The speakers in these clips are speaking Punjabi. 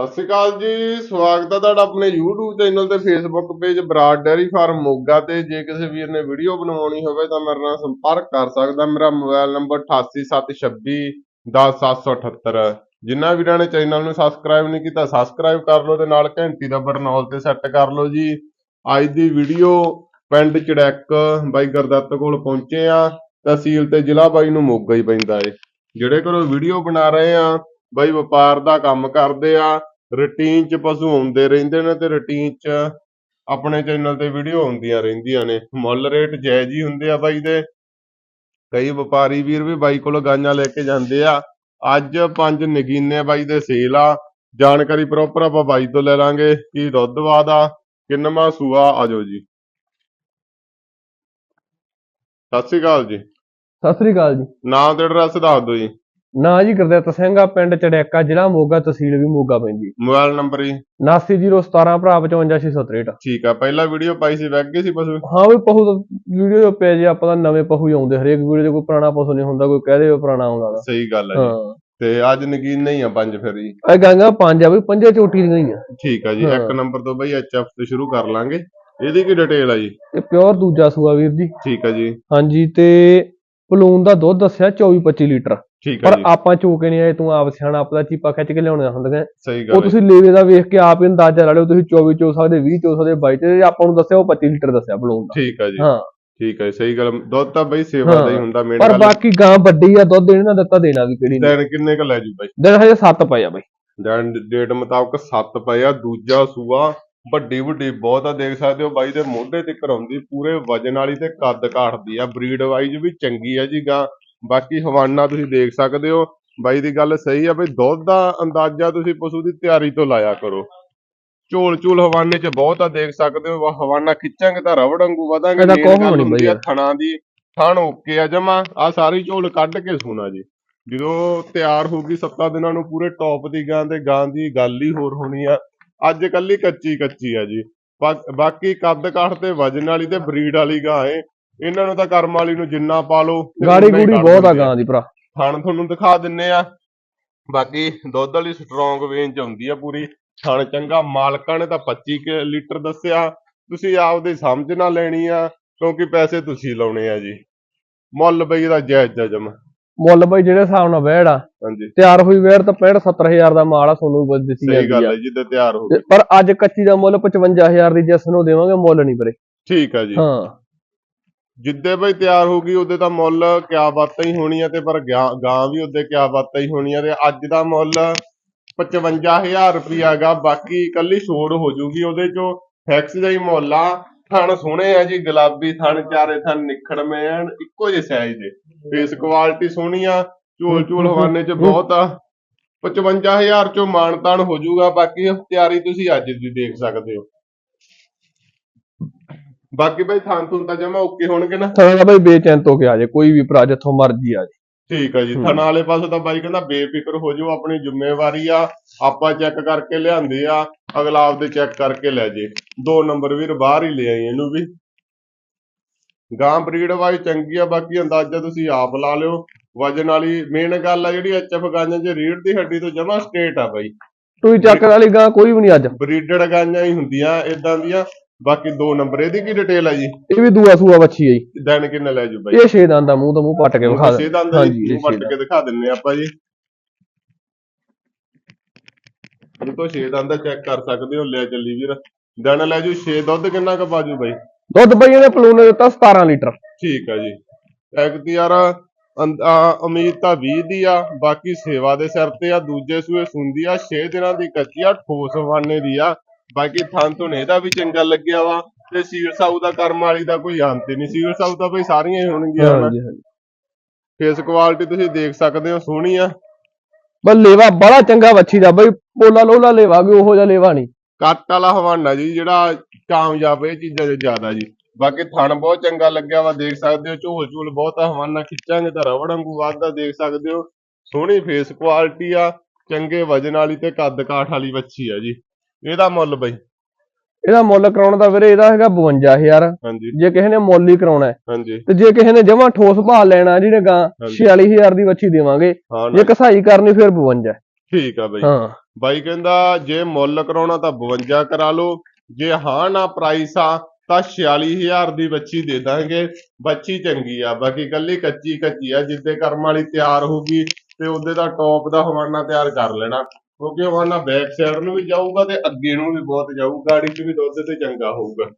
ਸਤਿ ਸ਼੍ਰੀ ਅਕਾਲ ਜੀ, ਸਵਾਗਤ ਹੈ ਤੁਹਾਡਾ ਆਪਣੇ YouTube ਚੈਨਲ ਤੇ Facebook page Brar dairy farm Moga ਤੇ। ਜੇ ਕਿਸੇ ਵੀਰ ਨੇ ਵੀਡੀਓ ਬਣਵਾਉਣੀ ਹੋਵੇ ਤਾਂ ਮੇਰੇ ਨਾਲ ਸੰਪਰਕ ਕਰ ਸਕਦਾ। ਮੇਰਾ ਮੋਬਾਈਲ ਨੰਬਰ 8876 10778 ਜਿਨ੍ਹਾਂ ਵੀਰਾਂ ਨੇ ਚੈਨਲ ਨੂੰ ਸਬਸਕ੍ਰਾਈਬ ਨਹੀਂ ਕੀਤਾ ਸਬਸਕ੍ਰਾਈਬ ਕਰ ਲਓ ਤੇ ਨਾਲ ਘੰਟੀ ਦਾ ਬਟਨ ਆਲ ਤੇ ਸੈੱਟ ਕਰ ਲਓ ਜੀ। ਅੱਜ ਦੀ ਵੀਡੀਓ ਪਿੰਡ ਚੜੈਕ ਬਾਈ ਗੁਰਦੱਤ ਕੋਲ ਪਹੁੰਚੇ ਆ। ਤਹਿਸੀਲ ਤੇ ਜ਼ਿਲ੍ਹਾ ਬਾਈ ਨੂੰ ਮੋਗਾ ਹੀ ਪੈਂਦਾ ਏ। ਜਿਹੜੇ ਕੋਲ ਵੀਡੀਓ ਬਣਾ ਰਹੇ ਆ, ਬਾਈ ਵਪਾਰ ਦਾ ਕੰਮ ਕਰਦੇ ਆ। ਰੂਟੀਨ ਚ ਪਸ਼ੂ ਆਉਂਦੇ ਰਹਿੰਦੇ ਨੇ ਤੇ ਰੂਟੀਨ ਚ ਆਪਣੇ ਚੈਨਲ ਤੇ ਵੀਡੀਓ ਆਉਂਦੀਆਂ ਰਹਿੰਦੀਆਂ ਨੇ। ਮੁੱਲ ਰੇਟ ਜਾਇਜ਼ ਹੀ ਹੁੰਦੇ ਆ ਬਾਈ ਦੇ। ਕਈ ਵਪਾਰੀ ਵੀਰ ਵੀ ਬਾਈ ਕੋਲ ਗਾਈਆਂ ਲੈ ਕੇ ਜਾਂਦੇ ਆ। ਅੱਜ ਪੰਜ ਨਗੀਨੇ ਬਾਈ ਦੇ ਸੇਲ ਆ। ਜਾਣਕਾਰੀ ਪ੍ਰੋਪਰ ਆਪਾਂ ਬਾਈ ਤੋਂ ਲੈ ਲਾਂਗੇ। ਕੀ ਦੁੱਧ ਵਾਦ ਆ ਕਿੰਨਵਾਂ ਸੂਆ ਆਜੋ ਜੀ। ਸਤਿ ਸ਼੍ਰੀ ਅਕਾਲ ਜੀ। ਸਤਿ ਸ੍ਰੀ ਅਕਾਲ ਜੀ। ਨਾਮ ਤੇ ਐਡਰੈਸ ਦੱਸ ਦਿਓ ਜੀ। ਨਾਂ ਜੀ ਗੁਰਦਿੱਤ ਸਿੰਘ ਆ ਪਿੰਡ ਚੜਿਆਕਾ ਜ਼ਿਲ੍ਹਾ ਮੋਗਾ ਤਹਿਸੀਲ ਵੀ ਮੋਗਾ ਪੈਂਦੀ। ਮੋਬਾਈਲ ਨੰਬਰ ਜੀ? 89017 ਭਰਾ 55663 ਠੀਕ ਆ ਪਹਿਲਾ ਵੀਡੀਓ ਪਾਈ ਸੀ ਵੈਗ ਗਏ ਸੀ ਪਸ਼ੂ? ਹਾਂ ਵੀ ਪਹੂ ਵੀਡੀਓ ਪੇ ਜੇ ਆਪਾਂ ਤਾਂ ਨਵੇਂ ਪਹੂ ਆਉਂਦੇ ਹਰੇਕ ਵੀਡੀਓ 'ਚ ਕੋਈ ਪੁਰਾਣਾ ਪਸ਼ੂ ਨਹੀਂ ਹੁੰਦਾ ਕੋਈ ਕਹਦੇ ਪੁਰਾਣਾ ਆਉਂਦਾ। ਸਹੀ ਗੱਲ ਹੈ ਜੀ। ਤੇ ਅੱਜ ਨਗੀਨ ਨਹੀਂ ਆ ਪੰਜ ਫਿਰ ਜੀ। ਇਹ ਗਾਂਗਾ ਪੰਜ ਆ ਵੀ ਪੰਜੇ ਚੋਟੀ ਦੀਆਂ ਹੀ ਆ। ਠੀਕ ਆ ਜੀ। ਇੱਕ ਨੰਬਰ ਤੋਂ ਬਈ ਐਚਐਫ ਤੋਂ ਸ਼ੁਰੂ ਕਰ ਲਾਂਗੇ। ਇਹਦੀ ਕੀ ਡਿਟੇਲ ਆ ਜੀ? ਇਹ ਪਿਓਰ ਦੂਜਾ ਸੂਆ ਵੀਰ ਜੀ। ਠੀਕ ਆ ਜੀ। ਹਾਂਜੀ ਤੇ ਪਲੂਨ ਦਾ ਦੁੱਧ ਦੱਸਿਆ 24 25 ਲੀਟਰ। ਠੀਕ ਆ ਪਰ ਜੀ। ਆਪਾਂ ਚੋਕੇ ਨਹੀਂ ਆਏ ਤੂੰ ਆਪ ਸਿਆਣਾ ਆਪਦਾ ਚੀਪਾ ਖਿੱਚ ਕੇ ਲਿਆਉਣੀਆਂ ਹੁੰਦੀਆਂ। ਸਹੀ ਉਹ ਹੈ। ਤੁਸੀਂ ਲੇਵੇ ਦਾ ਵੇਖ ਕੇ ਆਪ ਹੀ ਅੰਦਾਜ਼ਾ ਲਾ ਲਿਓ ਤੁਸੀਂ 24 ਚੋ ਸਕਦੇ 20 ਚੋ ਸਕਦੇ 22 ਤੇ ਆਪਾਂ ਨੂੰ ਦੱਸਿਆ ਉਹ 25 ਲੀਟਰ ਦੱਸਿਆ ਪਲੂਨ ਦਾ। ਠੀਕ ਆ ਜੀ। ਹਾਂ। ਠੀਕ ਆ ਸਹੀ ਗੱਲ ਦੁੱਧ ਤਾਂ ਬਈ ਸੇਵਾ ਦਾ ਹੀ ਹਾਂ। ਹੁੰਦਾ ਮੇਨ ਪਰ ਗੱਲ। ਬਾਕੀ ਗਾਂ ਵੱਡੀ ਆ ਦੁੱਧ ਦੇਣਾ ਦਿੱਤਾ ਦੇਣਾ ਵੀ ਕਿਹੜੀ ਨਹੀਂ ਦਿਨ ਕਿੰਨੇ ਕ ਲੈ ਜੂ ਬਾਈ? ਦਿਨ ਹਜੇ 7 ਪਏ ਆ ਬਈ। ਦਿਨ ਡੇਟ ਮੁਤਾਬਕ 7 ਪਏ ਆ ਦੂਜਾ ਸੂਆ ਵੱਡੀ ਵੱਡੀ ਬਹੁਤ ਆ ਦੇਖ ਸਕਦੇ ਹੋ ਬਾਈ ਦੇ ਮੋਢੇ ਤੇ ਕਰਾਉਂਦੀ ਪੂਰੇ ਵਜਨ ਵਾਲੀ ਤੇ ਕੱਦ ਕਾਠਦੀ ਆ। ਬਰੀਡ ਵਾਈਜ਼ ਵੀ ਚੰਗੀ ਆ ਜੀ ਗਾਂ। ਬਾਕੀ ਹਵਾਨਾ ਤੁਸੀਂ ਦੇਖ ਸਕਦੇ ਹੋ। ਬਾਈ ਦੀ ਗੱਲ ਸਹੀ ਆ ਬਈ ਦੁੱਧ ਦਾ ਅੰਦਾਜ਼ਾ ਤੁਸੀਂ ਪਸ਼ੂ ਦੀ ਤਿਆਰੀ ਤੋਂ ਲਾਇਆ ਕਰੋ। ਝੋਲ ਝੂਲ ਹਵਾਨੇ ਚ ਬਹੁਤ ਆ ਦੇਖ ਸਕਦੇ ਹੋ। ਹਵਾਨਾ ਖਿੱਚਾਂਗੇ ਤਾਂ ਰਬੜ ਵਾਂਗੂ ਵਧਾਂਗੇ। ਇਹਦਾ ਕੋਹ ਹੋਣੀ ਬਈ। ਥਣਾ ਦੀ। ਥਣ ਓਕੇ ਆ ਜਮਾ। ਆ ਸਾਰੀ ਝੋਲ ਕੱਢ ਕੇ ਸੋਣਾ ਜੀ। ਜਦੋਂ ਤਿਆਰ ਹੋਊਗੀ 7 ਦਿਨਾਂ ਨੂੰ ਪੂਰੇ ਟੌਪ ਦੀ ਗਾਂ ਤੇ ਗਾਂ ਦੀ ਗੱਲ ਹੀ ਹੋਰ ਹੋਣੀ ਆ। ਅੱਜ ਕੱਲੀ ਕੱਚੀ ਕੱਚੀ ਆ ਜੀ। ਬਾਕੀ ਕੱਦ ਕਾਠ ਤੇ ਵਜਨ ਵਾਲੀ ਤੇ ਬਰੀਡ ਵਾਲੀ ਗਾਂ ਏ। ਇਹਨਾਂ ਨੂੰ ਤਾਂ ਕਰਮ ਵਾਲੀ ਨੂੰ ਜਿੰਨਾ ਪਾ ਲਓ ਗਾੜੀ ਗੂੜੀ ਬਹੁਤ ਆ ਗਾਂ ਦੀ ਭਰਾ। ਥਣ ਤੁਹਾਨੂੰ ਦਿਖਾ ਦਿੰਨੇ ਆ। ਬਾਕੀ ਦੁੱਧ ਵਾਲੀ ਸਟਰੋਂਗ ਚ ਆਉਂਦੀ ਆ ਪੂਰੀ। ਥਣ ਚੰਗਾ ਮਾਲਕਾਂ ਨੇ ਤਾਂ 25 ਕੁ ਲੀਟਰ ਦੱਸਿਆ। ਤੁਸੀਂ ਆਪਦੇ ਸਮਝ ਨਾਲ ਲੈਣੀ ਆ ਕਿਉਂਕਿ ਪੈਸੇ ਤੁਸੀਂ ਲਾਉਣੇ ਆ ਜੀ। ਮੁੱਲ ਬਈ ਇਹਦਾ ਜਾਇਜ਼ ਜਮਾ। ਮੁੱਲ ਬਈ ਜਿਹੜੇ ਹਿਸਾਬ ਨਾਲ ਵਹਿੜ ਆ ਹਾਂਜੀ। ਤਿਆਰ ਹੋਈ ਵਹਿੜ ਤਾਂ 65 70000 ਦਾ ਮਾਲ ਆ ਤੁਹਾਨੂੰ ਬਸ ਦਿੱਤੀ ਸਹੀ ਜਾਂਦੀ ਗੱਲ ਆ। ਹੈ ਜਿੱਦੇ ਤਿਆਰ ਹੋ ਤੇ ਪਰ ਅੱਜ ਕੱਚੀ ਦਾ ਮੁੱਲ 55000 ਦੀ ਜਿਸ ਨੂੰ ਦੇਵਾਂਗੇ ਮੁੱਲ ਨਹੀਂ ਵੀਰੇ ਠੀਕ ਆ ਜੀ। ਹਾਂ। ਜਿੱਦੇ ਬਈ ਤਿਆਰ ਹੋ ਗਈ, ਉਹਦੇ ਤਾਂ ਮੁੱਲ ਕਿਆ ਬਾਤਾਂ ਹੀ ਹੋਣੀਆਂ ਤੇ ਪਰ ਗਾਂ ਵੀ ਉਹਦੇ ਕਿਆ ਬਾਤਾਂ ਹੀ ਹੋਣੀਆਂ ਤੇ ਅੱਜ ਦਾ ਮੁੱਲ 55000 ਰੁਪਿਆ ਗਾ ਬਾਕੀ ਕੱਲੀ ਛੋੜ ਹੋ ਜੂਗੀ ਉਹਦੇ ਚੋਂ। ਫਿਕਸ ਜਿਹਾ ਹੀ ਮੁੱਲ ਆ, ਥਣ ਸੋਹਣੇ ਆ ਜੀ, ਗੁਲਾਬੀ ਥਣ, ਚਾਰੇ ਥਣ ਨਿਖੜਵੇਂ ਐਨ ਇੱਕੋ ਜਿਹੇ ਸਾਈਜ਼ ਦੇ। ਫੇਸ ਕੁਆਲਿਟੀ ਸੋਹਣੀ ਆ, ਝੋਲ ਝੋਲ ਹਵਾਨੇ ਚ ਬਹੁਤ ਆ। 55000 ਚੋਂ ਮਾਨਤਾਨ ਹੋ ਜੂਗਾ, ਬਾਕੀ ਤਿਆਰੀ ਤੁਸੀਂ ਅੱਜ ਦੀ ਦੇਖ ਸਕਦੇ ਹੋ। ਬਾਕੀ ਬਈ ਥਾਂ ਥੁਣ ਤਾਂ ਜਮਾ ਓਕੇ ਹੋਣਗੇ ਨਾ। ਥਾਣਾ ਬਈ ਬੇਚੈਨ ਤੋਂ ਕੇ ਆ ਜੇ ਕੋਈ ਵੀ ਭਰਾ ਜਿੱਥੋਂ ਮਰਜ਼ੀ ਆ ਜੇ। ਠੀਕ ਆ ਜੀ। ਥਣਾ ਵਾਲੇ ਪਾਸੇ ਤਾਂ ਬਾਈ ਕਹਿੰਦਾ ਬੇਫਿਕਰ ਹੋ ਜਾਓ ਆਪਣੀ ਜ਼ਿੰਮੇਵਾਰੀ ਆ ਆਪਾਂ ਚੈੱਕ ਕਰਕੇ ਲਿਆਂਦੇ ਆ ਅਗਲਾ ਆਪਦੇ ਚੈੱਕ ਕਰਕੇ ਲੈ ਜੇ। ਦੋ ਨੰਬਰ ਵੀਰ ਬਾਹਰ ਹੀ ਲੈ ਆਈ ਇਹਨੂੰ ਵੀ। ਗਾਂ ਬਰੀਡ ਵਾਈ ਚੰਗੀ ਆ ਬਾਕੀ ਅੰਦਾਜ਼ਾ ਤੁਸੀਂ ਆਪ ਲਾ ਲਿਓ। ਵਜਨ ਵਾਲੀ ਮੇਨ ਗੱਲ ਆ ਜਿਹੜੀ ਐਚਐਫ ਗਾਂਆਂ 'ਚ ਰੀੜ ਦੀ ਹੱਡੀ ਤੋਂ ਜਮਾ ਸਟੇਟ ਆ ਬਾਈ। ਟੂਈ ਚੱਕਰ ਵਾਲੀ ਗਾਂ ਕੋਈ ਵੀ ਨਹੀਂ ਅੱਜ। ਬਰੀਡਡ ਗਾਂਆਂ ਹੀ ਹੁੰਦੀਆਂ ਇਦਾਂ ਦੀਆਂ। ਬਾਕੀ ਦੋ ਨੰਬਰ ਇਹਦੀ ਕੀ ਡਿਟੇਲ ਆ ਜੀ? ਇਹ ਵੀ ਦੂਆ ਸੂਆ ਬੱਚੀ ਆ ਜੀ। ਦਿਨ ਕਿੰਨੇ ਲੈ ਜੂ ਬਾਈ? ਇਹ ਛੇ ਦੰਦ ਦਾ ਮੂੰਹ ਤੋਂ ਮੂੰਹ ਪੱਟ ਕੇ ਵਿਖਾ ਦੇ ਛੇ ਦੰਦ ਜੀ ਵੱਟ ਛੇ ਕੇ ਦਿਖਾ ਦਿੰਨੇ ਆਪਾਂ ਜੀ। ਇਹ ਤੋਂ ਛੇ ਦੰਦ ਚੈੱਕ ਕਰ ਸਕਦੇ ਹੋ ਲੈ ਚੱਲੀ ਵੀਰ। ਦਿਨ ਲੈ ਜੂ ਛੇ ਦੁੱਧ ਕਿੰਨਾ ਕ ਬਾਜੂ ਬਾਈ? ਦੁੱਧ ਬਈ ਇਹਨੇ ਪਲੂਨ ਨੇ ਦਿੱਤਾ 17 ਲੀਟਰ। ਠੀਕ ਆ ਜੀ। ਇੱਕ ਤੇ ਯਾਰ ਉਮੀਦ ਤਾਂ 20 ਦੀ ਆ ਬਾਕੀ ਸੇਵਾ ਦੇ ਸਿਰ ਤੇ ਆ ਦੂਜੇ ਸੂਏ ਸੁੰਦੀ ਆ 6 ਦਿਨਾਂ ਦੀ ਕੱਚੀ ਆ ਠੋਸ ਵਾਨੇ ਦੀ ਆ। ਬਾਕੀ ਥਾਂ ਤੋਂ ਇਹਦਾ ਵੀ ਚੰਗਾ ਲੱਗਿਆ ਵਾ ਤੇ ਸੀਰ ਸਾਊ ਦਾ ਕਰਮ ਵਾਲੀ ਦਾ ਕੋਈ ਅੰਤ ਨਹੀਂ। ਸੀਰ ਸਾਊ ਤਾਂ ਬਈ ਸਾਰੀਆਂ ਹੀ ਹੋਣਗੀਆਂ। ਹਾਂਜੀ ਹਾਂਜੀ। ਫੇਸ ਕੁਆਲਿਟੀ ਤੁਸੀਂ ਦੇਖ ਸਕਦੇ ਹੋ ਸੋਹਣੀ ਆ। ਬਸ ਲੇਵਾ ਬੜਾ ਚੰਗਾ ਬੱਚੀ ਦਾ ਬਈ ਪੋਲਾ ਲੋਲਾ ਲੇਵਾ ਉਹੋ ਜਿਹਾ ਲੇਵਾ ਨਹੀਂ। ਕੱਟ ਵਾਲਾ ਹਵਾਨਾ ਜੀ ਜਿਹੜਾ ਕਾਮਯਾਬ ਇਹ ਚੀਜ਼ਾਂ 'ਚ ਜ਼ਿਆਦਾ ਜੀ। ਬਾਕੀ ਥਣ ਬਹੁਤ ਚੰਗਾ ਲੱਗਿਆ ਵਾ ਦੇਖ ਸਕਦੇ ਹੋ ਝੋਲ ਝੂਲ ਬਹੁਤ ਆ ਹਵਾਨਾ ਖਿੱਚਾਂਗੇ ਤਾਂ ਰਵੜ ਵਾਂਗੂ ਵੱਧਦਾ ਦੇਖ ਸਕਦੇ ਹੋ। ਸੋਹਣੀ ਫੇਸ ਕੁਆਲਿਟੀ ਆ ਚੰਗੇ ਵਜਨ ਵਾਲੀ ਤੇ ਕੱਦ ਕਾਠ ਵਾਲੀ ਵੱਛੀ ਆ ਜੀ। ਇਹਦਾ ਮੁੱਲ ਬਈ। ਇਹਦਾ ਮੁੱਲ ਕਰਾਉਣ ਦਾ ਵੀਰੇ ਇਹਦਾ ਹੈਗਾ 52000 ਹਾਂਜੀ। ਜੇ ਕਿਸੇ ਨੇ ਮੁੱਲ ਹੀ ਕਰਾਉਣਾ ਹੈ ਹਾਂਜੀ। ਤੇ ਜੇ ਕਿਸੇ ਨੇ ਜਮਾ ਠੋਸ ਭਾਅ ਲੈਣਾ ਜਿਹਨੇ ਗਾਂ ਹਾਂਜੀ। 46000 ਦੀ ਵੱਛੀ ਦੇਵਾਂਗੇ ਜੇ ਕਸਾਈ ਕਰਨੀ ਫਿਰ 52 ਠੀਕ ਆ ਬਈ। ਹਾਂ। ਬਾਈ ਕਹਿੰਦਾ ਜੇ ਮੁੱਲ ਕਰਾਉਣਾ ਤਾਂ 52 ਕਰਾ ਲਓ। ਜੇ ਹਾਂ ਨਾ ਪ੍ਰਾਈਸ ਆ ਤਾਂ 46000 ਦੀ ਬੱਚੀ ਦੇ ਦਾਂਗੇ। ਬੱਚੀ ਚੰਗੀ ਆ ਬਾਕੀ ਕੱਲੀ ਕੱਚੀ ਕੱਚੀ ਆ ਜਿੱਦੇ ਕਰਮ ਵਾਲੀ ਤਿਆਰ ਹੋਊਗੀ ਤੇ ਉਹਦੇ ਦਾ ਟੌਪ ਦਾ ਹਵਾਨਾ ਤਿਆਰ ਕਰ ਲੈਣਾ। ਕਿਉਂਕਿ ਹਵਾਨਾ ਬੈਕ ਸਾਈਡ ਨੂੰ ਵੀ ਜਾਊਗਾ ਤੇ ਅੱਗੇ ਨੂੰ ਵੀ ਬਹੁਤ ਜਾਊਗਾ ਗਾੜੀ 'ਚ ਵੀ ਦੁੱਧ ਤੇ ਚੰਗਾ ਹੋਊਗਾ।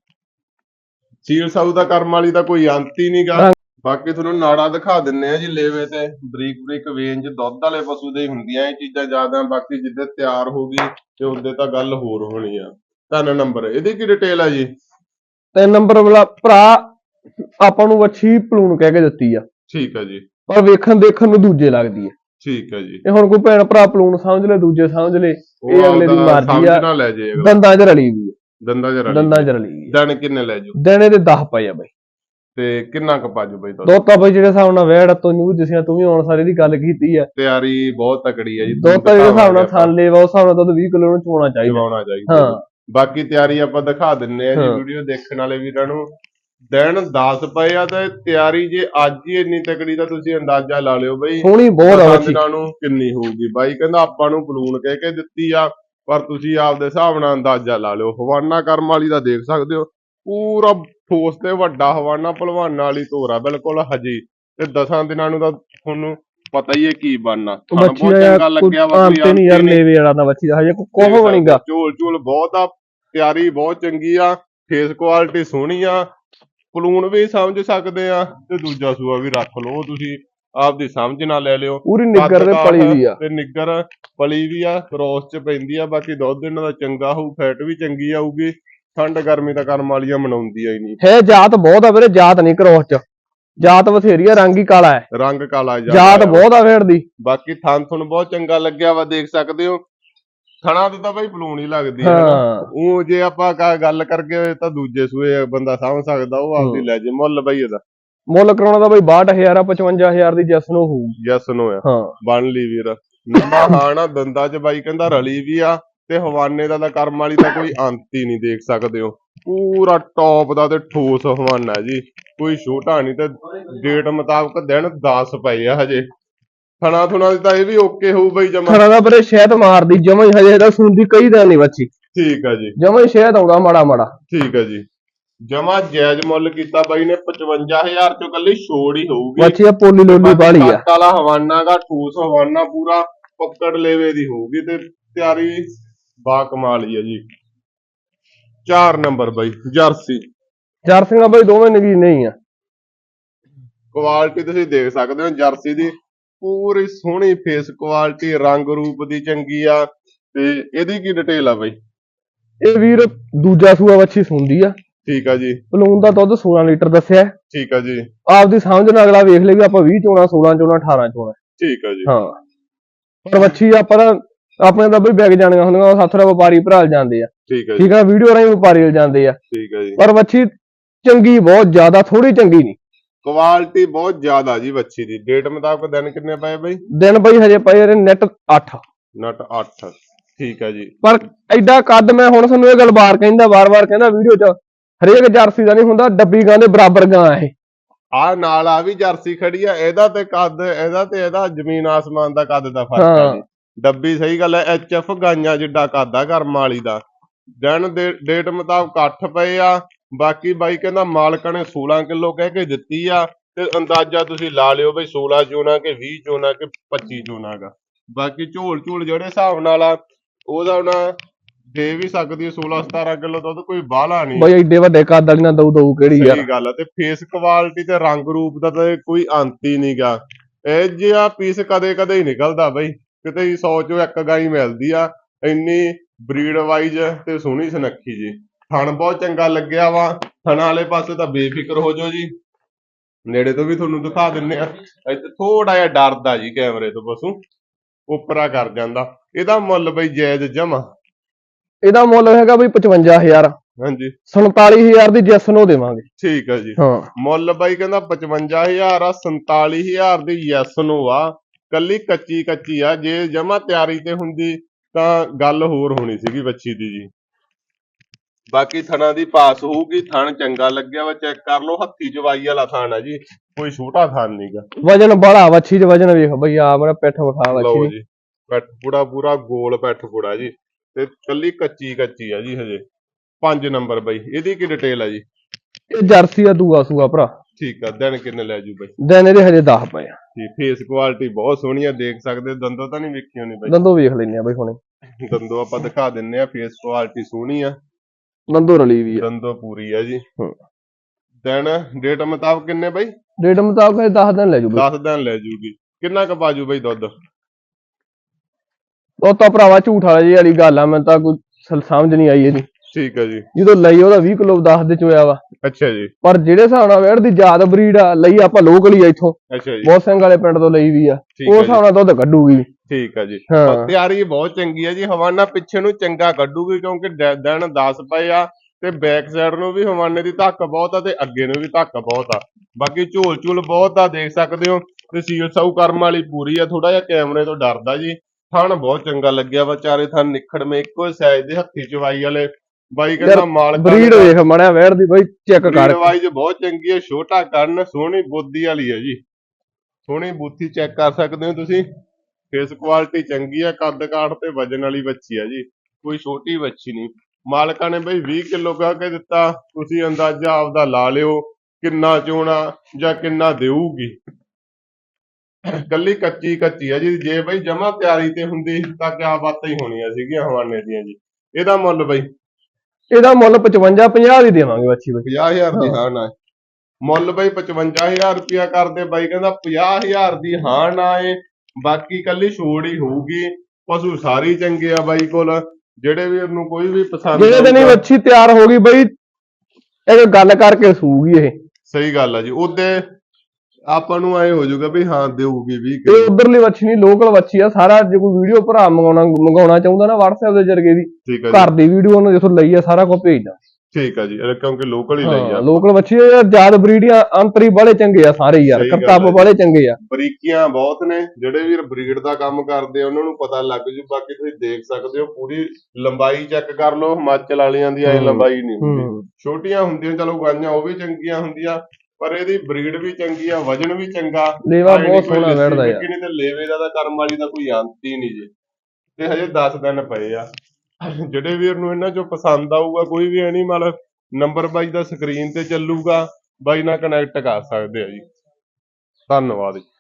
ਸੀਲ ਸਾਊ ਦਾ ਕਰਮ ਵਾਲੀ ਦਾ ਕੋਈ ਅੰਤ ਹੀ ਨਹੀਂਗਾ। ਬਾਕੀ ਤੁਹਾਨੂੰ ਨਾੜਾ ਦਿਖਾ ਦਿੰਨੇ ਆ ਜੀ ਲੇਵੇ ਤੇ। ਬਰੀਕ ਬਰੀਕ 'ਚ ਦੁੱਧ ਵਾਲੇ ਪਸ਼ੂ ਦੇ ਹੁੰਦੀਆਂ ਇਹ ਚੀਜ਼ਾਂ ਜ਼ਿਆਦਾ ਬਾਕੀ ਜਿੱਦੇ ਤਿਆਰ ਹੋ ਗਈ ਤੇ ਉਹਦੇ ਤਾਂ ਗੱਲ ਹੋਰ ਹੋਣੀ ਆ। ਤਿੰਨ ਨੰਬਰ ਇਹਦੀ ਕੀ ਡਿਟੇਲ ਆ ਜੀ? ਤੇ ਨੰਬਰ ਵਾਲਾ ਭਰਾ ਆਪਾਂ ਨੂੰ ਵੱਛੀ ਪਲੂਣ ਕਹਿ ਕੇ ਦਿੱਤੀ ਆ। ਠੀਕ ਆ ਜੀ। ਪਰ ਵੇਖਣ ਦੇਖਣ ਨੂੰ ਦੂਜੇ ਲੱਗਦੀ ਹੈ ਠੀਕ ਆ ਜੀ। ਇਹ ਹੁਣ ਕੋਈ ਭੈਣ ਭਰਾ ਪਲੂਣ ਸਮਝ ਲੈ ਦੂਜੇ ਸਮਝ ਲੈ ਇਹ ਅਗਲੇ ਦੀ ਮਰਜ਼ੀ ਆ। ਨਾ ਲੈ ਜੇ ਦੰਦਾਂ 'ਚ ਰਲੀ ਵੀ ਹੈ ਦੰਦਾ ਜਰਾ ਦੰਦਾਂ 'ਚ ਰਲੀ ਵੀ ਹੈ ਦਣ ਕਿੰਨੇ ਲੈ ਜੂ? ਦਿਨੇ ਦੇ 10 ਪਏ ਆ ਬਈ। ਤੇ ਕਿੰਨਾ ਕੁ ਪਾਜੂ ਬਈ ਦੋ ਤੁਹਾਡੀ? ਤਾਂ ਬਈ ਜਿਹੜੇ ਹਿਸਾਬ ਨਾਲ ਵੈੜ ਤੈਨੂੰ ਵੀ ਦਿਸਿਆ ਤੂੰ ਵੀ ਹੁਣ ਸਾਰੇ ਦੀ ਗੱਲ ਕੀਤੀ ਆ। ਤਿਆਰੀ ਬਹੁਤ ਤਕੜੀ ਆ ਜੀ। ਦੋ ਤਾਂ ਜਿਹੜੇ ਹਿਸਾਬ ਨਾਲ ਥਾਂ ਲੈਵਾ ਉਸ ਹਿਸਾਬ ਨਾਲ ਤਾਂ 20 ਕਿਲੋ ਨੂੰ ਚੋਣਾ ਚਾਹੀਦਾ। ਹਾਂ। ਬਾਕੀ ਤਿਆਰੀ ਆਪਾਂ ਦਿਖਾ ਦਿੰਨੇ ਆ ਜੀ ਹਾਂ। ਵੀਡੀਓ ਦੇਖਣ ਵਾਲੇ ਵੀਰਾਂ ਨੂੰ। ਦਿਨ 10 ਪਏ ਆ ਤੇ ਤਿਆਰੀ ਜੇ ਅੱਜ ਹੀ ਇੰਨੀ ਤਕੜੀ ਤਾਂ ਤੁਸੀਂ ਅੰਦਾਜ਼ਾ ਲਾ ਲਿਓ ਬਈ ਸੋਹਣੀ ਬਹੁਤ ਆ ਵੱਛੀ ਦਿਨਾਂ ਨੂੰ ਕਿੰਨੀ ਹੋਊਗੀ ਬਾਈ? ਕਹਿੰਦਾ ਆਪਾਂ ਨੂੰ ਬਲੂਨ ਕਹਿ ਕੇ ਦਿੱਤੀ ਆ ਪਰ ਤੁਸੀਂ ਆਪਦੇ ਹਿਸਾਬ ਨਾਲ ਅੰਦਾਜ਼ਾ ਲਾ ਲਿਓ। ਹਵਾਨਾ ਕਰਮ ਵਾਲੀ ਦਾ ਦੇਖ ਸਕਦੇ ਹੋ। ਪੂਰਾ ਠੋਸ ਤੇ ਵੱਡਾ ਹਵਾਨਾ ਭਲਵਾਨਾਂ ਵਾਲੀ ਧੋਰਾ ਬਿਲਕੁਲ ਹਜੀ। ਤੇ ਦਸਾਂ ਦਿਨਾਂ ਨੂੰ ਤਾਂ ਤੁਹਾਨੂੰ ਪਤਾ ਹੀ ਹੈ ਕੀ ਬਣਨਾ। ਤੁਹਾਨੂੰ ਬਹੁਤ ਚੰਗਾ ਲੱਗਿਆ ਵਾ ਕੋਈ ਤੇ ਨਹੀਂ ਯਾਰ ਲੇਵੇ ਵਾਲਾ ਦਾ ਵੱਛੀ ਦਾ ਹਜੇ ਕੋਹ ਬਣੀਗਾ ਝੋਲ ਝੋਲ ਬਹੁਤ ਆ ਤਿਆਰੀ ਬਹੁਤ ਚੰਗੀ ਆ ਫੇਸ ਕੁਆਲਿਟੀ ਸੋਹਣੀ ਆ ਪਲੂਨ ਵੀ ਸਮਝ ਸਕਦੇ ਆ ਤੇ ਦੂਜਾ ਸੂਆ ਵੀ ਰੱਖ ਲਓ ਤੁਸੀਂ ਆਪਦੀ ਸਮਝ ਨਾਲ ਲੈ ਲਿਓ। ਪੂਰੀ ਨਿੱਗਰ ਦੇ ਪਲੀ ਵੀ ਆ। ਤੇ ਨਿੱਗਰ ਪਲੀ ਵੀ ਆ ਕ੍ਰੋਸ ਚ ਪੈਂਦੀ ਆ ਬਾਕੀ ਦੁੱਧ ਇਹਨਾਂ ਦਾ ਚੰਗਾ ਹੋਊ ਫੈਟ ਵੀ ਚੰਗੀ ਆਊਗੀ ਠੰਡ ਗਰਮੀ ਤਾਂ ਕਰਮ ਵਾਲੀਆਂ ਮਨਾਉਂਦੀਆਂ ਹੀ ਨਹੀਂ। ਹੈ ਜਾਤ ਬਹੁਤ ਆ ਵੀਰੇ ਜਾਤ ਨਹੀਂ ਕਰੋਸ ਚ। ਜਾਤ ਬਥੇਰੀ ਆ ਰੰਗ ਹੀ ਕਾਲਾ ਹੈ। ਰੰਗ ਕਾਲਾ ਜਾਤ ਆ। ਬਹੁਤ ਆ ਵੈੜ ਦੀ। ਬਾਕੀ ਥਣ ਤੁਹਾਨੂੰ ਬਹੁਤ ਚੰਗਾ ਲੱਗਿਆ ਵਾ ਦੇਖ ਸਕਦੇ ਹੋ। ਥਣਾ ਤੇ ਤਾਂ ਬਈ ਪਲੂਣ ਹੀ ਲੱਗਦੀ ਹੈ ਉਹ ਜੇ ਆਪਾਂ ਕ- ਗੱਲ ਕਰਕੇ ਤਾਂ ਦੂਜੇ ਸੂਏ ਬੰਦਾ ਸਮਝ ਸਕਦਾ ਉਹ ਆਪਦੀ। ਲੈ ਜੇ ਮੁੱਲ ਬਈ ਇਹਦਾ। ਮੁੱਲ ਕਰਾਉਣਾ ਦਾ ਬਈ 62000 ਆ 55000 ਦੀ ਜੈਸ ਨੂੰ ਹੋਊ। ਯੈਸ ਨੋ ਆ। ਹਾਂ। ਬਣ ਲਈ ਵੀਰ। ਨਵਾਂ ਹਾਣਾ ਦੰਦਾ ਚ ਬਾਈ ਕਹਿੰਦਾ ਰਲੀ ਵੀ ਆ ਤੇ ਹਵਾਨੇ ਦਾ ਤਾਂ ਕਰਮ ਵਾਲੀ ਦਾ ਕੋਈ ਅੰਤ ਹੀ ਨਹੀਂ ਦੇਖ ਸਕਦੇ ਹੋ ਪੂਰਾ ਟੌਪ ਦਾ ਤੇ ਠੋਸ ਹਵਾਨਾ ਜੀ। ਕੋਈ ਛੋਟਾ ਨਹੀਂ ਤੇ ਡੇਟ ਮੁਤਾਬਕ ਦਿਨ 10 ਪਏ ਆ ਹਜੇ। ਥਣਾ ਥੁਣਾ ਦੀ ਤਾਂ ਇਹ ਵੀ ਓਕੇ ਹੋਊ ਬਈ ਜਮਾ। ਖੜਾ ਦਾ ਵੀਰੇ ਸ਼ਹਿਦ ਮਾਰਦੀ ਜਮਾ ਹੀ ਹਜੇ ਤਾਂ ਸੁਣਦੀ ਕਈ ਦਿਨ ਨਹੀਂ ਬੱਚੀ। ਠੀਕ ਆ ਜੀ। ਜਮਾ ਹੀ ਸ਼ਹਿਦ ਆਉਂਦਾ ਮਾੜਾ ਮਾੜਾ। ਠੀਕ ਆ ਜੀ। ਜਮਾ ਜਾਇਜ਼ ਮੁੱਲ ਕੀਤਾ ਬਾਈ ਨੇ 55000 ਚੋਂ ਕੱਲੀ ਛੋੜ ਹੀ ਹੋਊਗੀ। ਬੱਚੀ ਆ ਪੋਲੀ ਲੋਲੀ ਵਾਲੀ ਆ। ਕੱਟ ਵਾਲਾ ਹਵਾਨਾ ਦਾ ਠੋਸ ਹਵਾਨਾ ਪੂਰਾ ਪੱਕੜ ਲੇਵੇ ਦੀ ਹੋਊਗੀ ਤੇ ਤਿਆਰੀ ਬਾ ਕਮਾਲ ਹੀ ਆ ਜੀ। 4 ਨੰਬਰ ਬਾਈ ਜਰਸੀ। ਜਰਸੀਆਂ ਬਈ ਦੋਵੇਂ ਨਗੀ ਨਹੀਂ ਆ। ਕੁਆਲਿਟੀ ਤੁਸੀਂ ਦੇਖ ਸਕਦੇ ਹੋ ਜਰਸੀ ਦੀ। ਪੂਰੀ ਸੋਹਣੀ ਫੇਸ ਕੁਆਲਿਟੀ ਰੰਗ ਰੂਪ ਦੀ ਚੰਗੀ ਆ। ਤੇ ਇਹਦੀ ਕੀ ਡਿਟੇਲ ਆ ਬਾਈ? ਇਹ ਵੀਰ ਦੂਜਾ ਸੂਆ ਬੱਚੀ ਸੁਣਦੀ ਆ। ਠੀਕ ਆ ਜੀ। ਪਲੂਨ ਦਾ ਦੁੱਧ 16 ਲੀਟਰ ਦੱਸਿਆ ਠੀਕ ਆ ਜੀ। ਆਪਦੀ ਸਮਝ ਨਾਲ ਅਗਲਾ ਵੇਖ ਲੇ ਵੀ ਆਪਾਂ 20 ਚੋਣਾ 16 ਚੋਣਾ 18 ਚੋਣਾ ਠੀਕ ਆ ਜੀ। ਹਾਂ। ਪਰ ਬੱਚੀ ਆਪਾਂ ਤਾਂ ਆਪਣੇ ਤਾਂ ਬਈ ਵਿਕ ਜਾਣੀਆਂ ਹੁੰਦੀਆਂ ਉਹ ਸਾਥਰਾ ਵਪਾਰੀ ਭਰਾਲ ਜਾਂਦੇ ਆ। ਠੀਕ ਆ ਜੀ। ਠੀਕ ਆ ਵੀਡੀਓ ਰਾਹੀਂ ਵਪਾਰੀ ਲ ਜਾਂਦੇ ਆ। ਠੀਕ ਆ ਜੀ। ਪਰ ਬੱਚੀ ਚੰਗੀ ਬਹੁਤ ਜ਼ਿਆਦਾ ਥੋੜੀ ਚੰਗੀ ਨਹੀਂ। ਕੁਆਲਿਟੀ ਬਹੁਤ ਜ਼ਿਆਦਾ ਜੀ ਬੱਚੀ ਦੀ। ਡੇਟ ਮੁਤਾਬਕ ਦਿਨ ਕਿੰਨੇ ਪਏ ਬਾਈ? ਦਿਨ ਬਈ ਹਜੇ ਪਏ ਨੇ ਨੈਟ 8 ਨਟ 8 ਠੀਕ ਆ ਜੀ। ਪਰ ਐਡਾ ਕੱਦ ਮੈਂ ਹੁਣ ਤੁਹਾਨੂੰ ਇਹ ਗੱਲ ਬਾਰ ਕਹਿੰਦਾ ਵਾਰ-ਵਾਰ ਕਹਿੰਦਾ ਵੀਡੀਓ 'ਚ ਹਰੇਕ ਜਰਸੀ ਦਾ ਨਹੀਂ ਹੁੰਦਾ ਡੱਬੀ ਗਾਂ ਦੇ ਬਰਾਬਰ ਗਾਂ ਇਹ। ਆ ਨਾਲ ਆ ਵੀ ਜਰਸੀ ਖੜੀ ਆ ਇਹਦਾ ਤੇ ਕੱਦ ਇਹਦਾ ਤੇ ਇਹਦਾ ਜ਼ਮੀਨ ਆਸਮਾਨ ਦਾ ਕੱਦ ਦਾ ਫ਼ਰਕ ਆ ਹਾਂ। ਜੀ। ਡੱਬੀ ਸਹੀ ਗੱਲ ਹੈ ਐਚਐਫ ਗਾਈਆਂ ਜਿੱਡਾ ਕੱਦ ਆ ਕਰਮ ਵਾਲੀ ਦਾ। ਦਿਨ ਡੇਟ ਮੁਤਾਬਕ 8 ਪਏ ਆ ਬਾਕੀ ਬਾਈ ਕਹਿੰਦਾ ਮਾਲਕਾਂ ਨੇ 16 ਕਿਲੋ ਕਹਿ ਕੇ ਦਿੱਤੀ ਆ ਤੇ ਅੰਦਾਜ਼ਾ ਤੁਸੀਂ ਲਾ ਲਿਓ ਬਈ 16 ਚੋਣਾ ਕਿ 20 ਚੋਣਾ ਕਿ 25 ਚੋਣਾ ਗਾ ਬਾਕੀ ਝੋਲ ਝੋਲ ਜਿਹੜੇ ਹਿਸਾਬ ਨਾਲ ਆ ਉਹਦਾ ਉਹਨਾਂ ਦੇ ਵੀ ਸਕਦੀ ਹੈ 16 17 ਕਿਲੋ ਦੁੱਧ ਕੋਈ ਬਾਹਲਾ ਨਹੀਂ। ਬਈ ਐਡੇ ਵੱਡੇ ਕੱਦ ਵਾਲੀਆਂ ਦਊ ਦਊ ਕਿਹੜੀ ਯਾਰ ਸਹੀ ਗੱਲ ਆ ਤੇ ਫੇਸ ਕੁਆਲਿਟੀ ਤੇ ਰੰਗ ਰੂਪ ਦਾ ਤਾਂ ਕੋਈ ਅੰਤ ਹੀ ਨਹੀਂਗਾ ਇਹ ਜਿਹਾ ਪੀਸ ਕਦੇ ਕਦੇ ਹੀ ਨਿਕਲਦਾ ਬਈ ਕਿਤੇ 100 ਚੋਂ ਇੱਕ ਗਾਈ ਮਿਲਦੀ ਆ ਇੰਨੀ ਬਰੀਡ ਵਾਈਜ਼ ਤੇ ਸੋਹਣੀ ਸੁਨੱਖੀ ਜੀ। ਥਣ ਬਹੁਤ ਚੰਗਾ ਲੱਗਿਆ ਵਾ। ਥਣਾ ਵਾਲੇ ਪਾਸੇ ਤਾਂ ਬੇਫਿਕਰ ਹੋ ਜਾਓ ਜੀ। ਨੇੜੇ ਤੋਂ ਵੀ ਤੁਹਾਨੂੰ ਦਿਖਾ ਦਿੰਨੇ ਆ। ਇੱਥੇ ਥੋੜਾ ਜਿਹਾ ਡਰਦਾ ਜੀ ਕੈਮਰੇ ਤੋਂ ਪਸ਼ੂ। ਉਪਰਾ ਕਰ ਜਾਂਦਾ। ਇਹਦਾ ਮੁੱਲ ਬਈ ਜਾਇਜ਼ ਜਮਾ ਇਹਦਾ ਮੁੱਲ ਹੈਗਾ ਬਈ 55000 ਹਾਂਜੀ। 47000 ਦੀ ਜੈਸ ਨੂੰ ਦੇਵਾਂਗੇ। ਠੀਕ ਆ ਜੀ। ਹਾਂ। ਮੁੱਲ ਬਾਈ ਕਹਿੰਦਾ 55000 ਆ 47000 ਦੀ ਯੈਸ ਨੂੰ ਆ। ਕੱਲੀ ਕੱਚੀ ਕੱਚੀ ਆ। ਜੇ ਜਮਾ ਤਿਆਰੀ ਤੇ ਹੁੰਦੀ ਤਾਂ ਗੱਲ ਹੋਰ ਹੋਣੀ ਸੀਗੀ ਬੱਚੀ ਦੀ ਜੀ। ਬਾਕੀ ਥਣਾ ਦੀ ਪਾਸ ਹੋਊਗੀ ਥਣ ਚੰਗਾ ਲੱਗਿਆ ਵਾ ਚੈੱਕ ਕਰ ਲਓ ਹੱਥੀ ਜਵਾਈ ਵਾਲਾ ਥਣ ਆ ਜੀ ਕੋਈ ਛੋਟਾ ਥਣ ਨਹੀਂਗਾ ਵਜਨ ਬੜਾ ਵੱਛੀ 'ਚ ਵਜਨ ਵੇਖ ਬਈ ਆ ਮੇਰਾ ਪਿੱਠ ਵਿਖਾ ਲਓ ਜੀ ਪੈਠ ਪੂੜਾ ਪੂਰਾ ਗੋਲ ਪੈਠ ਪੂੜਾ ਜੀ ਤੇ ਕੱਲੀ ਕੱਚੀ ਕੱਚੀ ਆ ਜੀ ਹਜੇ। 5 ਨੰਬਰ ਬਾਈ ਇਹਦੀ ਕੀ ਡਿਟੇਲ ਆ ਜੀ? ਇਹ ਜਰਸੀ ਆ ਦੂਆ ਸੂਆ ਭਰਾ। ਠੀਕ ਆ ਦਿਨ ਕਿੰਨੇ ਲੈ ਜੂ ਬਾਈ? ਦਿਨ ਇਹਦੇ ਹਜੇ 10 ਪਏ ਆ। ਜੀ ਫੇਸ ਕੁਆਲਿਟੀ ਬਹੁਤ ਸੋਹਣੀ ਆ ਦੇਖ ਸਕਦੇ ਦੰਦੋਂ ਤਾਂ ਨਹੀਂ ਵੇਖੀ ਹੋਣੀ ਬਾਈ। ਦੰਦੋਂ ਵੇਖ ਲੈਨੇ ਆ ਬਈ ਹੁਣੇ। ਦੰਦੋਂ ਆਪਾਂ ਦਿਖਾ ਦਿੰਨੇ ਆ ਫੇਸ ਕੁਆਲਿਟੀ ਸੋਹਣੀ ਆ। ਦੰਦੋਂ ਰਲੀ ਵੀ ਆ। ਦੰਦੋਂ ਪੂਰੀ ਆ ਜੀ। ਹੂੰ। ਦਿਨ ਡੇਟ ਮੁਤਾਬਕ ਕਿੰਨੇ ਬਾਈ? ਡੇਟ ਮੁਤਾਬਕ ਇਹ 10 ਦਿਨ ਲੈ ਜੂ ਬਈ। 10 ਦਿਨ ਲੈ ਜੂਗੀ। ਕਿੰਨਾ ਕੁ ਬਾਜੂ ਬਾਈ ਦੁੱਧ? ਉਹ ਤਾਂ ਭਰਾਵਾ ਝੂਠ ਵਾਲੀ ਵਾਲੀ ਗੱਲ ਆ ਮੈਨੂੰ ਤਾਂ ਕੋਈ ਸ- ਸਮਝ ਨਹੀਂ ਆਈ ਇਹਦੀ। ਠੀਕ ਆ ਜੀ। ਜਦੋਂ ਲਈ ਉਹਦਾ 20 ਕਿਲੋ 10 ਦੇ ਚ ਹੋਇਆ ਵਾ। ਅੱਛਾ ਜੀ। ਪਰ ਜਿਹੜੇ ਹਿਸਾਬ ਨਾਲ ਵੇੜ ਦੀ ਯਾਦ ਬਰੀਡ ਆ ਲਈ ਆਪਾਂ ਲੋਕਲ ਹੀ ਆ ਇੱਥੋਂ। ਅੱਛਾ ਜੀ। ਬਹੁਤ ਸਿੰਘ ਵਾਲੇ ਪਿੰਡ ਤੋਂ ਲਈ ਵੀ ਆ। ਠੀਕ ਉਹ ਜੀ। ਹਿਸਾਬ ਨਾਲ ਦੁੱਧ ਕੱਢੂਗੀ। ਠੀਕ ਆ ਜੀ। ਹਾਂ। ਤਿਆਰੀ ਬਹੁਤ ਚੰਗੀ ਆ ਜੀ। ਹਵਾਨਾ ਪਿੱਛੇ ਨੂੰ ਚੰਗਾ ਕੱਢੂਗੀ ਕਿਉਂਕਿ ਡ- ਦਿਨ 10 ਪਏ ਆ ਤੇ ਬੈਕ ਸਾਈਡ ਨੂੰ ਵੀ ਹਵਾਨੇ ਦੀ ਧੱਕ ਬਹੁਤ ਆ ਤੇ ਅੱਗੇ ਨੂੰ ਵੀ ਧੱਕ ਬਹੁਤ ਆ। ਬਾਕੀ ਝੋਲ ਝੂਲ ਬਹੁਤ ਆ ਦੇਖ ਸਕਦੇ ਹੋ। ਤੇ ਸੀਲ ਸਾਊ ਕਰਮ ਵਾਲੀ ਪੂਰੀ ਆ ਥੋੜਾ ਜਿਹਾ ਕੈਮਰੇ ਤੋਂ ਡਰਦਾ ਜੀ। ਥਣ ਬਹੁਤ ਚੰਗਾ ਲੱਗਿਆ ਵਾ ਚਾਰੇ ਥਣ ਨਿਖੜਵੇਂ ਇੱਕੋ ਸਾਈਜ਼ ਦੇ ਹੱਥੀ ਚਵਾਈ ਵਾਲੇ। ਬਾਈ ਕਹਿੰਦਾ ਮਾਲਕ ਬਰੀਡ ਵੇਖ ਮੜਿਆ ਵੇੜ ਦੀ ਬਈ ਚੈੱਕ ਕਰ। ਵਾਈਜ਼ ਬਹੁਤ ਚੰਗੀ ਹੈ ਛੋਟਾ ਕੰਨ ਸੋਹਣੀ ਬੁੱਧੀ ਵਾਲੀ ਹੈ ਜੀ। ਸੋਹਣੀ ਬੂਥੀ ਚੈੱਕ ਕਰ ਸਕਦੇ ਹੋ ਤੁਸੀਂ। ਫੇਸ ਕੁਆਲਿਟੀ ਚੰਗੀ ਹੈ ਕੱਦ ਕਾਠ ਤੇ ਵਜਨ ਵਾਲੀ ਬੱਚੀ ਹੈ ਜੀ। ਕੋਈ ਛੋਟੀ ਬੱਚੀ ਨਹੀਂ। ਮਾਲਕਾਂ ਨੇ ਬਈ 20 ਕਿਲੋ ਕਹ ਕੇ ਦਿੱਤਾ ਤੁਸੀਂ ਅੰਦਾਜ਼ਾ ਆਪਦਾ ਲਾ ਲਿਓ ਕਿੰਨਾ ਚੋਣਾ ਜਾਂ ਕਿੰਨਾ ਦੇਊਗੀ। ਕੱਲੀ ਕੱਚੀ ਕੱਚੀ ਹੈ ਜੀ ਜੇ ਬਈ ਜਮਾ ਤਿਆਰੀ ਤੇ ਹੁੰਦੀ ਤਾਂ ਕਿਆ ਬਾਤਾਂ ਹੀ ਹੋਣੀਆਂ ਸੀਗੀਆਂ ਹਵਾਨੇ ਦੀਆਂ ਜੀ। ਇਹਦਾ ਮੁੱਲ ਬਈ? ਇਹਦਾ ਮੁੱਲ 55 50 ਦੀ ਦੇਵਾਂਗੇ ਬੱਚੀ ਬਈ। 50000 ਦੀ ਹਾਂ ਨਾ ਮੁੱਲ ਬਈ 55000 ਰੁਪਿਆ ਕਰਦੇ ਬਾਈ ਕਹਿੰਦਾ 50000 ਦੀ ਹਾਂ ਨਾ ਏ। ਬਾਕੀ ਕੱਲੀ ਛੋੜ ਹੀ ਹੋਊਗੀ ਪਸ਼ੂ ਸਾਰੀ ਚੰਗੇ ਆ ਬਾਈ ਕੋਲ ਜਿਹੜੇ ਵੀ ਨੂੰ ਕੋਈ ਵੀ ਪਸੰਦ ਜਿਹੜੇ ਦਿਨ ਹੀ ਤਿਆਰ ਹੋ ਗਈ ਬਈ ਇਹ ਗੱਲ ਕਰਕੇ ਸੂਗੀ ਇਹ। ਸਹੀ ਗੱਲ ਆ ਜੀ ਉਹਦੇ ਆਪਾਂ ਨੂੰ ਐ ਹੋ ਜਾਊਗਾ ਵੀ ਹਾਂ ਦੇਊਗੀ ਵੀ ਇਹ ਉਧਰਲੀ ਵੱਛੀ ਨਹੀਂ ਲੋਕਲ ਵੱਛੀ ਆ ਸਾਰਾ ਜੇ ਕੋਈ ਵੀਡੀਓ ਭਰਾ ਮੰਗਾਉਣਾ ਮੰਗਾਉਣਾ ਚਾਹੁੰਦਾ ਨਾ WhatsApp ਦੇ ਜਰੀਏ ਦੀ ਘਰ ਦੀ ਵੀਡੀਓ ਉਹਨੂੰ ਜਿੱਥੋਂ ਲਈ ਆ ਸਾਰਾ ਕੁਝ ਭੇਜਦਾ ਠੀਕ ਆ ਜੀ ਕਿਉਂਕਿ ਲੋਕਲ ਹੀ ਲਈ ਆ। ਲੋਕਲ ਵੱਛੀ ਯਾਰ ਜਾਦ ਬਰੀਡੀਆਂ ਅੰਤਰੀ ਬੜੇ ਚੰਗੇ ਆ ਸਾਰੇ ਯਾਰ ਕਰਤੱਬ ਆ। ਬੜੇ ਚੰਗੇ ਆ। ਬਰੀਕੀਆਂ ਬਹੁਤ ਨੇ ਜਿਹੜੇ ਵੀਰ ਬਰੀਡ ਦਾ ਕੰਮ ਕਰਦੇ ਆ ਉਹਨਾਂ ਨੂੰ ਪਤਾ ਲੱਗ ਜੂ ਬਾਕੀ ਤੁਸੀਂ ਦੇਖ ਸਕਦੇ ਹੋ ਪੂਰੀ ਲੰਬਾਈ ਚੈੱਕ ਕਰ ਲਓ ਹਿਮਾਚਲ ਵਾਲਿਆਂ ਦੀ ਐ। ਲੰਬਾਈ ਨਹੀਂ ਹੁੰਦੀ। ਛੋਟੀਆਂ ਹੁੰਦੀਆਂ ਚਲੋ ਗਾਈਆਂ ਉਹ ਵੀ ਚੰਗੀਆਂ ਹੁੰਦੀਆਂ ਪਰ ਇਹਦੀ ਬਰੀਡ ਵੀ ਚੰਗੀ ਆ ਵਜਨ ਵੀ ਚੰਗਾ। ਲੇਵਾ ਬਹੁਤ ਸੋਹਣਾ ਬੈਠਦਾ ਯਾਰ। ਫਿੱਕੀ ਨੀ ਤੇ ਲੇਵੇ ਦਾ ਤਾਂ ਕਰਮ ਵਾਲੀ ਦਾ ਕੋਈ ਅੰਤ ਹੀ ਨਹੀਂ ਜੇ। ਤੇ ਹਜੇ 10 ਦਿਨ ਪਏ ਆ। ਜਿਹੜੇ ਵੀਰ ਨੂੰ ਇਹਨਾਂ ਚੋਂ ਪਸੰਦ ਆਊਗਾ, ਕੋਈ ਵੀ ਐਨੀਮਲ ਨੰਬਰ ਬਾਈ ਦਾ ਸਕਰੀਨ ਤੇ ਚੱਲੂਗਾ, ਬਾਈ ਨਾਲ ਕਨੈਕਟ ਕਰ ਸਕਦੇ ਆ ਜੀ। ਧੰਨਵਾਦ ਜੀ।